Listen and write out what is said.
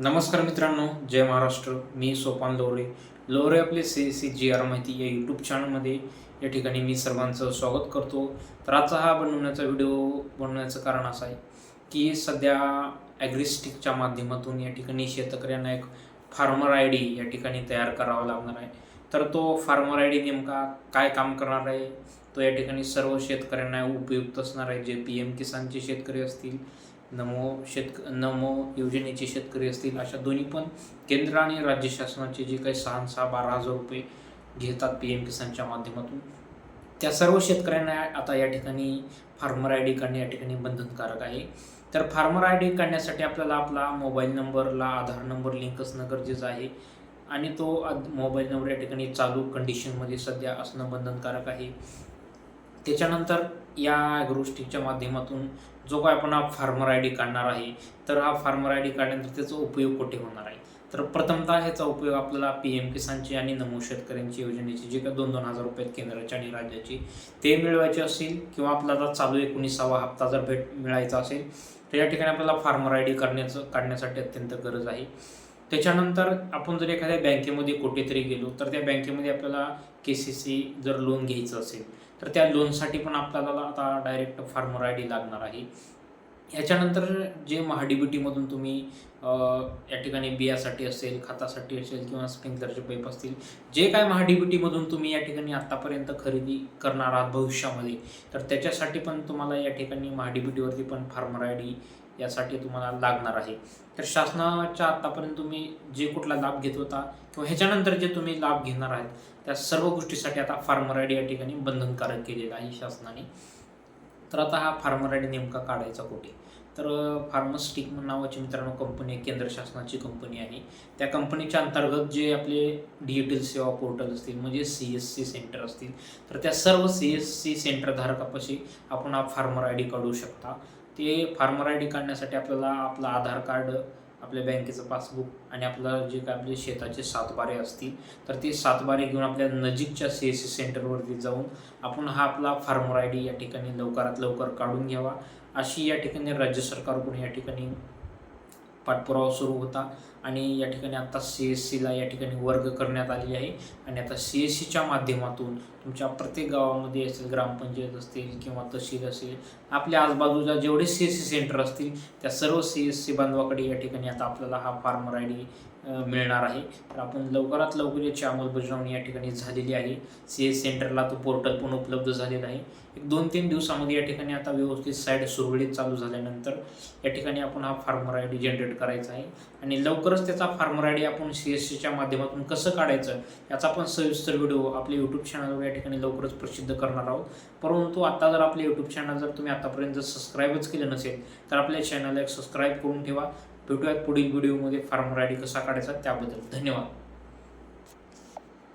नमस्कार मित्रांनो जय महाराष्ट्र. मी सोपान लोरे. लोरे आपले सी सी जी आर माहिती या यूट्यूब चॅनलमध्ये या ठिकाणी मी सर्वांचं स्वागत करतो. तर आजचा हा बनवण्याचा व्हिडिओ बनवण्याचं कारण असं आहे की सध्या ॲग्रिस्टिकच्या माध्यमातून या ठिकाणी शेतकऱ्यांना एक फार्मर आय डी या ठिकाणी तयार करावा लागणार आहे. तर तो फार्मर आय डी नेमका काय काम करणार आहे? तो या ठिकाणी सर्व शेतकऱ्यांना उपयुक्त असणार आहे. जे पी एम किसानचे शेतकरी असतील नमो शेतक नमो योजनेचे शेतकरी असतील अशा दोन्ही पण केंद्र आणि राज्य शासनाचे जे काही सहा सहा बारा हजार रुपये घेतात पी एम किसानच्या माध्यमातून. त्या सर्व शेतकऱ्यांना आता या ठिकाणी फार्मर आय डी काढणे या ठिकाणी बंधनकारक आहे. तर फार्मर आय डी काढण्यासाठी आपल्याला आपला मोबाईल नंबरला आधार नंबर लिंक असणं गरजेचं आहे. आणि तो आद- मोबाईल नंबर या ठिकाणी चालू कंडिशनमध्ये सध्या असणं बंधनकारक आहे. त्याच्यानंतर या गोष्टीच्या माध्यमातून जो काय आपण हा फार्मर आय डी काढणार आहे तर हा फार्मर आय डी काढल्यानंतर त्याचा उपयोग कुठे होणार आहे? तर प्रथमतः ह्याचा उपयोग आपल्याला पी एम किसानची आणि नमो शेतकऱ्यांची योजनेची जे काही दोन दोन हजार रुपये केंद्राची आणि राज्याची ते मिळवायचे असेल किंवा आपल्याला चालू एकोणीसावा हप्ता जर भेट मिळायचा असेल तर या ठिकाणी आपल्याला फार्मर आय डी करण्याचं काढण्यासाठी अत्यंत गरज आहे. त्याच्यानंतर आपण जर एखाद्या बँकेमध्ये कुठेतरी गेलो तर त्या बँकेमध्ये आपल्याला के सी सी जर लोन घ्यायचं असेल तर त्या लोनसाठी पण आपल्याला आता डायरेक्ट फार्मर आय डी लागणार आहे. याच्यानंतर जे महाडीबीटीमधून तुम्ही या ठिकाणी बियासाठी असेल खतासाठी असेल किंवा स्प्रिंकलरचे पाईप असतील जे काय महाडीबीटीमधून तुम्ही या ठिकाणी आत्तापर्यंत खरेदी करणार आहात भविष्यामध्ये तर त्याच्यासाठी पण तुम्हाला या ठिकाणी महाडीबीटीवरती पण फार्मर आय डी यासाठी तुम्हाला लागणार आहे. तर शासनाच्या आत्तापर्यंत तुम्ही जे कुठला लाभ घेत होता किंवा ह्याच्यानंतर जे तुम्ही लाभ घेणार आहात त्या सर्व गोष्टीसाठी आता फार्मर आय डी या ठिकाणी बंधनकारक केलेलं आहे शासनाने. तर आता हा फार्मर आय डी नेमका काढायचा कुठे? तर फार्मस्टिक नावाची मित्रांनो कंपनी आहे केंद्र शासनाची कंपनी आहे. त्या कंपनीच्या अंतर्गत जे आपले डिजिटल सेवा पोर्टल असतील म्हणजे सी एस सी सेंटर असतील तर त्या सर्व सी एस सी सेंटर धारकापाशी आपण हा फार्मर आय डी काढू शकता. ते फार्मर आय डी काढण्यासाठी आपल्याला आपलं आधार कार्ड आपल्या बँकेचं पासबुक आणि आपलं जे काय आपले शेताचे सातबारे असतील तर ते सातबारे घेऊन आपल्या नजीकच्या सी एस सी सेंटरवरती जाऊन आपण हा आपला फार्मर आय डी या ठिकाणी लवकरात लवकर काढून घ्यावा. अशी या ठिकाणी राज्य सरकारकडून या ठिकाणी पाठपुरावा सुरू होता आणि या ठिकाणी आता सी एस सीला या ठिकाणी वर्ग करण्यात आलेली आहे. आणि आता सी एस सीच्या माध्यमातून तुमच्या प्रत्येक गावामध्ये असेल ग्रामपंचायत असतील किंवा तहसील असेल आपल्या आजूबाजूला जेवढे सी एस सी सेंटर असतील त्या सर्व सी एस सी बांधवाकडे या ठिकाणी आता आपल्याला हा फार्मर आय डी मिळणार आहे. तर आपण लवकरात लवकर याची अंमलबजावणी या ठिकाणी झालेली आहे. सी एस सेंटरला तो पोर्टल पण उपलब्ध झालेला आहे. एक दोन तीन दिवसामध्ये या ठिकाणी आता व्यवस्थित साईड सुरळीत चालू झाल्यानंतर या ठिकाणी आपण हा फार्मर आय डी जनरेट करायचा आहे. आणि लवकरच त्याचा फार्मर आय डी आपण सी एस सीच्या माध्यमातून कसं काढायचं याचा आपण सविस्तर व्हिडिओ आपल्या यूट्यूब चॅनलवर या ठिकाणी लवकरच प्रसिद्ध करणार आहोत. परंतु आता जर आपले यूट्यूब चॅनल जर तुम्ही आतापर्यंत जर सबस्क्राईबच केलं नसेल तर आपल्या चॅनलला एक सबस्क्राईब करून ठेवा. भेटूयात पुढील व्हिडिओमध्ये फार्मर आय डी कसा काढायचा त्याबद्दल. धन्यवाद.